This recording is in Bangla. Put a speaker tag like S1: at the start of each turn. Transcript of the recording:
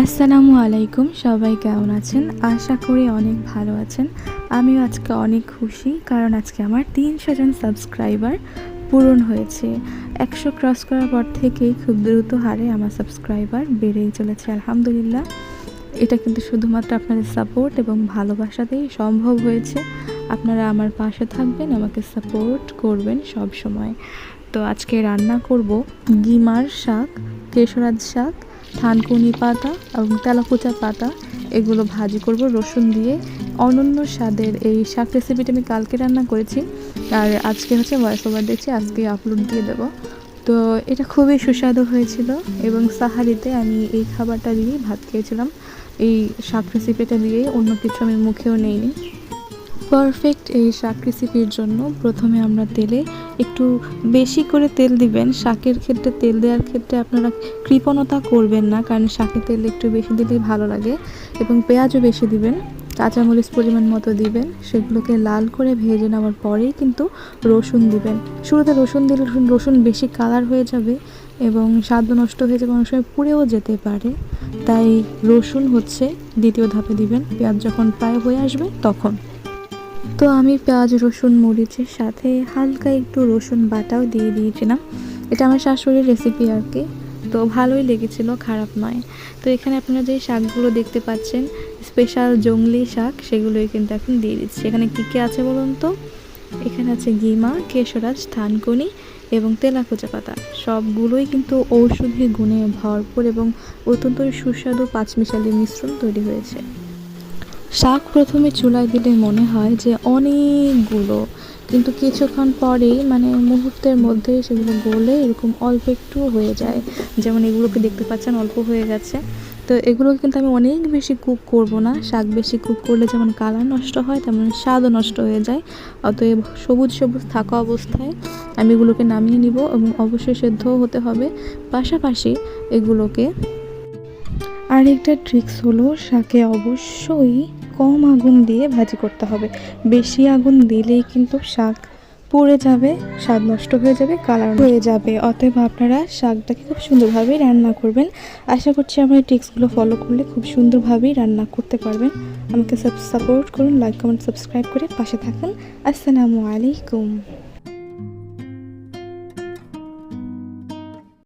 S1: আসসালামু আলাইকুম, সবাই কেমন আছেন? আশা করি অনেক ভালো আছেন। আমিও আজকে অনেক খুশি, কারণ আজকে আমার তিনশো জন সাবস্ক্রাইবার পূরণ হয়েছে। একশো ক্রস করার পর থেকেই খুব দ্রুত হারে আমার সাবস্ক্রাইবার বেড়েই চলেছে, আলহামদুলিল্লাহ। এটা কিন্তু শুধুমাত্র আপনাদের সাপোর্ট এবং ভালোবাসাতেই সম্ভব হয়েছে। আপনারা আমার পাশে থাকবেন, আমাকে সাপোর্ট করবেন সব সময় তো আজকে রান্না করব গিমার শাক, কেশরাজ শাক। থানকুনি পাতা এবং তেলাকুচা পাতা, এগুলো ভাজি করব, রসুন দিয়ে। অনন্য স্বাদের এই শাক রেসিপিটা আমি কালকে রান্না করেছি। আর আজকে হচ্ছে ভয়েস ওভার দিচ্ছি আজকে আপলোড দিয়ে দেবো। তো এটা খুবই সুস্বাদু হয়েছিল এবং সাহারিতে আমি এই খাবারটা দিয়েই ভাত খেয়েছিলাম। এই শাক রেসিপিটা দিয়েই অন্য কিছু আমি মুখেও নেইনি। পারফেক্ট এই শাক রেসিপির জন্য প্রথমে আমরা তেলে একটু বেশি করে তেল দিবেন। শাকের ক্ষেত্রে, তেল দেওয়ার ক্ষেত্রে আপনারা কৃপণতা করবেন না, কারণ শাকের তেল একটু বেশি দিলেই ভালো লাগে। এবং পেঁয়াজও বেশি দিবেন, কাঁচামরিচ পরিমাণ মতো দিবেন, সেগুলোকে লাল করে ভেজে নেওয়ার পরেই কিন্তু রসুন দিবেন। শুরুতে রসুন দিলে রসুন রসুন বেশি কালার হয়ে যাবে এবং স্বাদ নষ্ট হয়ে যাবে, অনেক সময় পুড়েও যেতে পারে। তাই রসুন হচ্ছে দ্বিতীয় ধাপে দিবেন। পেঁয়াজ যখন প্রায় হয়ে আসবে, তখন। তো আমি পেঁয়াজ, রসুন, মরিচের সাথে হালকা একটু রসুন বাটাও দিয়ে দিয়েছিলাম। এটা আমার শাশুড়ির রেসিপি আর কি। তো ভালোই লেগেছিল, খারাপ নয়। তো এখানে আপনারা যে শাকগুলো দেখতে পাচ্ছেন স্পেশাল জংলি শাক, সেগুলোই কিন্তু এখন দিয়ে দিচ্ছি। এখানে কী কী আছে বলুন তো? এখানে আছে গিমা, কেশরাজ, থানকুনি এবং তেলাকুচা পাতা। সবগুলোই কিন্তু ঔষধি গুণে ভরপুর এবং অত্যন্ত সুস্বাদু পাঁচমিশালি মিশ্রণ তৈরি হয়েছে। শাক প্রথমে চুলায় দিলে মনে হয় যে অনেকগুলো, কিন্তু কিছুক্ষণ পরেই মানে মুহূর্তের মধ্যে সেগুলো গলে এরকম অল্প একটু হয়ে যায়। যেমন এগুলোকে দেখতে পাচ্ছেন অল্প হয়ে গেছে। তো এগুলো কিন্তু আমি অনেক বেশি কুক করব না। শাক বেশি কুক করলে যেমন কালার নষ্ট হয়, তেমন স্বাদও নষ্ট হয়ে যায়। অতএব সবুজ সবুজ থাকা অবস্থায় আমি এগুলোকে নামিয়ে নিব এবং অবশ্যই সেদ্ধও হতে হবে। পাশাপাশি এগুলোকে আরেকটা ট্রিক্স হলো শাকে অবশ্যই কম আগুন দিয়ে ভাজি করতে হবে। বেশি আগুন দিলেই কিন্তু শাক পুড়ে যাবে, স্বাদ নষ্ট হয়ে যাবে কালার হয়ে যাবে। অতএব আপনারা শাকটাকে খুব সুন্দরভাবেই রান্না করবেন। আশা করছি আমার এই টিপসগুলো ফলো করলে খুব সুন্দরভাবেই রান্না করতে পারবেন। আমাকে সাপোর্ট করুন লাইক কমেন্ট সাবস্ক্রাইব করে পাশে থাকুন। আসসালামু আলাইকুম।